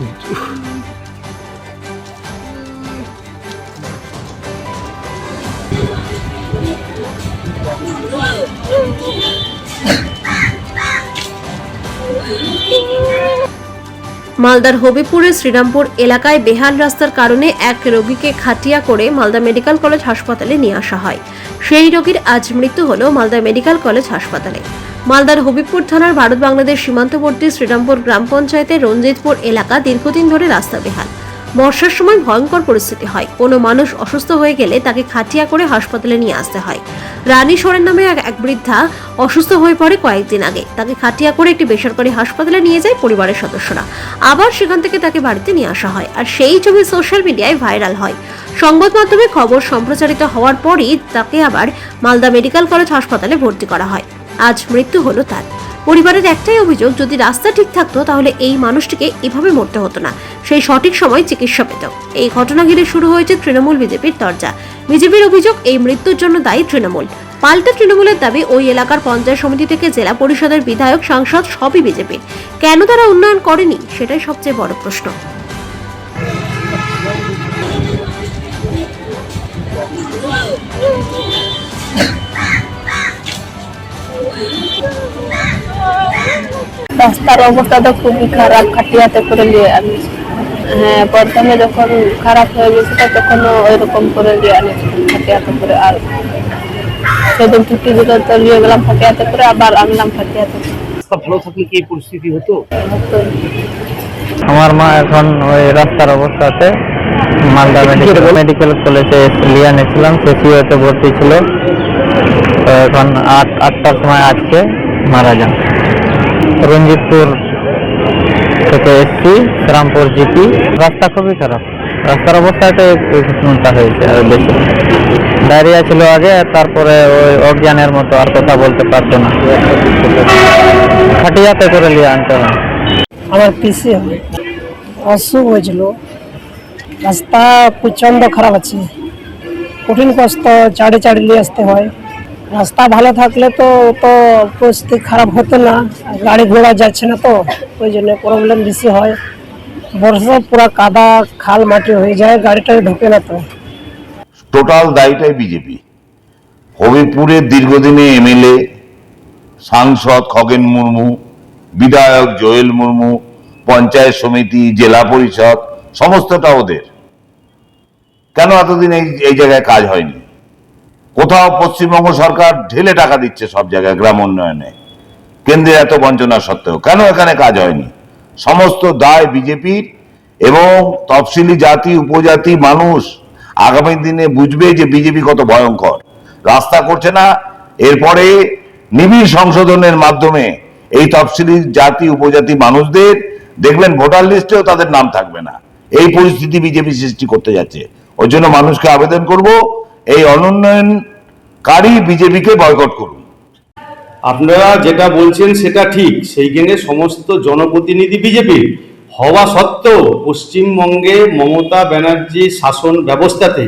মালদার হবিপুরের শ্রীরামপুর এলাকায় বেহাল রাস্তার কারণে এক রোগীকে খাটিয়া করে মালদা মেডিকেল কলেজ হাসপাতালে নিয়ে আসা হয়। সেই রোগীর আজ মৃত্যু হল মালদা মেডিকেল কলেজ হাসপাতালে। মালদার হবিবপুর থানার ভারত বাংলাদেশ সীমান্তবর্তী শ্রীরামপুর গ্রাম পঞ্চায়েতের রঞ্জিতপুর এলাকা দীর্ঘদিন ধরে রাস্তা বেহাল। বর্ষার সময় ভয়ঙ্কর পরিস্থিতি হয়। কোনো মানুষ অসুস্থ হয়ে গেলে তাকে খাটিয়া করে হাসপাতালে নিয়ে আসতে হয়। রানী সোরেন নামে এক বৃদ্ধা অসুস্থ হয়ে পড়ে কয়েকদিন আগে। তাকে খাটিয়া করে একটি বেসরকারি হাসপাতালে নিয়ে যায় পরিবারের সদস্যরা। আবার সেখান থেকে তাকে বাড়িতে নিয়ে আসা হয়। আর সেই ছবি সোশ্যাল মিডিয়ায় ভাইরাল হয়। সংবাদ মাধ্যমে খবর সম্প্রচারিত হওয়ার পরই তাকে আবার মালদা মেডিকেল কলেজ হাসপাতালে ভর্তি করা হয়। আজ মৃত্যু হলো তার। পরিবারের একটাই অভিযোগ, যদি রাস্তা ঠিক থাকতো, তাহলে এই মানুষটিকে এভাবে মরতে হতো না। সেই সঠিক সময় চিকিৎসা পেত। এই ঘটনা ঘিরে শুরু হয়েছে তৃণমূল বিজেপির দরজা বিজেপির অভিযোগ, এই মৃত্যুর জন্য দায়ী তৃণমূল। পাল্টা তৃণমূলের দাবি, ওই এলাকার পঞ্চায়েত সমিতি থেকে জেলা পরিষদের বিধায়ক, সাংসদ সবই বিজেপির কেন তারা উন্নয়ন করেনি? সেটাই সবচেয়ে বড় প্রশ্ন। রাস্তার অবস্থা তো খুবই খারাপ খাটিয়াতে করে নিয়ে আনিস হ্যাঁ প্রথমে যখন খারাপ হয়ে গেছিল তখন ওই রকম করে নিয়ে আনিস খাটিয়াতে করে। আর সেদিন ছুটি দিল তো নিয়ে গেলাম খাটিয়াতে করে আবার আনলাম খাটিয়াতে ভালো থাকলে কি পরিস্থিতি হতো? আমার মা এখন ওই রাস্তার অবস্থাতে মালদা মেডিকেল মেডিকেল কলেজে লিয়ে এনেছিলাম সিসিওতে ভর্তি ছিল। তো এখন আট আটটার সময় আজকে মারা যান। রঞ্জিতপুর থেকে এসছি, শ্রীরামপুর জিপি। রাস্তা খুবই খারাপ। রাস্তার অবস্থাতে ঘটনাটা হয়েছে বেশি। ডায়রিয়া ছিল আগে, তারপরে ওই অজ্ঞানের মতো আর কথা বলতে পারতো না। খাটিয়াতে করে নিয়ে আনতে হয়। আমার পিসি অসুখ হয়েছিল। রাস্তা প্রচণ্ড খারাপ আছে। কঠিন কষ্ট, চাড়ে চাড়ে নিয়ে আসতে হয়। রাস্তা ভালো থাকলে তো তো পরিস্থিতি খারাপ হতো না, গাড়ি ঘোড়া যাচ্ছে না তো, ওই জন্য প্রবলেম বেশি হয়। বর্ষা পুরো কাদা, খাল মাটি হয়ে যায় গাড়িটা ঢোকে না তো। টোটাল দায়ীটাই বিজেপি হবিপুরের দীর্ঘদিনে এমএলএ সাংসদ খগেন মুর্মু, বিধায়ক জোয়েল মুর্মু, পঞ্চায়েত সমিতি, জেলা পরিষদ, সমস্তটা ওদের। কেন এতদিন এই এই জায়গায় কাজ হয়নি? কোথাও পশ্চিমবঙ্গ সরকার ঢেলে টাকা দিচ্ছে সব জায়গায় গ্রাম উন্নয়নে। কেন্দ্রের এত বঞ্চনা সত্ত্বেও। কেন এখানে কাজ হয়নি? সমস্ত দায় বিজেপির এবং তফসিলি জাতি, উপজাতি মানুষ আগামী দিনে বুঝবে যে বিজেপি কত ভয়ঙ্কর। রাস্তা করছে না, এরপরে নিবিড় সংশোধনের মাধ্যমে এই তফসিলি জাতি, উপজাতি মানুষদের দেখবেন ভোটার লিস্টেও তাদের নাম থাকবে না। এই পরিস্থিতি বিজেপি সৃষ্টি করতে যাচ্ছে। ওর জন্য মানুষকে আবেদন করব, এই অনুন্নয়নকারী বিজেপিকে বয়কট করুন। আপনারা যেটা বলছেন সেটা ঠিক, সেইখানে সমস্ত জনপ্রতিনিধি বিজেপির হওয়া সত্ত্বেও পশ্চিমবঙ্গে মমতা ব্যানার্জি শাসন ব্যবস্থাতে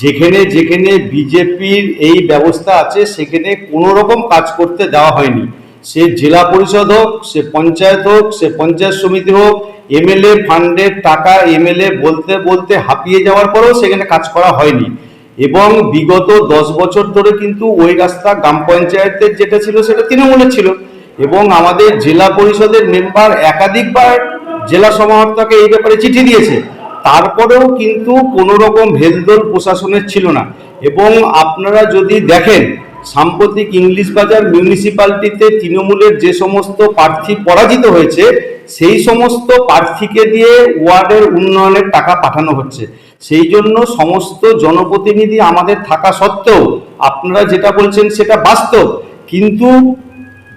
যেখানে যেখানে বিজেপির এই ব্যবস্থা আছে, সেখানে কোনো রকম কাজ করতে দেওয়া হয়নি। সে জেলা পরিষদ হোক, সে পঞ্চায়েত হোক, সে পঞ্চায়েত সমিতি হোক এমএলএ ফান্ডের টাকা এমএলএ বলতে বলতে হাঁপিয়ে যাওয়ার পরেও সেখানে কাজ করা হয়নি। এবং বিগত দশ বছর ধরে কিন্তু ওই রাস্তা গ্রাম পঞ্চায়েতের যেটা ছিল সেটা তৃণমূলের ছিল। এবং আমাদের জেলা পরিষদের মেম্বার একাধিকবার জেলা সমাহর্তাকে এই ব্যাপারে চিঠি দিয়েছে। তারপরেও কিন্তু কোনো রকম হেলদোল প্রশাসনের ছিল না। এবং আপনারা যদি দেখেন, সাম্প্রতিক ইংলিশ বাজার মিউনিসিপ্যালিটিতে তৃণমূলের যে সমস্ত প্রার্থী পরাজিত হয়েছে সেই সমস্ত প্রার্থীকে দিয়ে ওয়ার্ডের উন্নয়নের টাকা পাঠানো হচ্ছে। সেই জন্য সমস্ত জনপ্রতিনিধি আমাদের থাকা সত্ত্বেও, আপনারা যেটা বলছেন সেটা বাস্তব। কিন্তু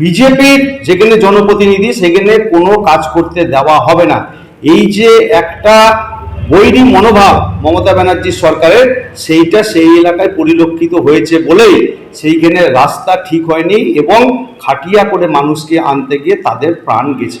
বিজেপির যেখানে জনপ্রতিনিধি, সেখানে কোনো কাজ করতে দেওয়া হবে না। এই যে একটা বৈরী মনোভাব মমতা ব্যানার্জির সরকারের, সেইটা সেই এলাকায় পরিলক্ষিত হয়েছে বলেই সেইখানে রাস্তা ঠিক হয়নি এবং খাটিয়া করে মানুষকে আনতে গিয়ে তাদের প্রাণ গেছে।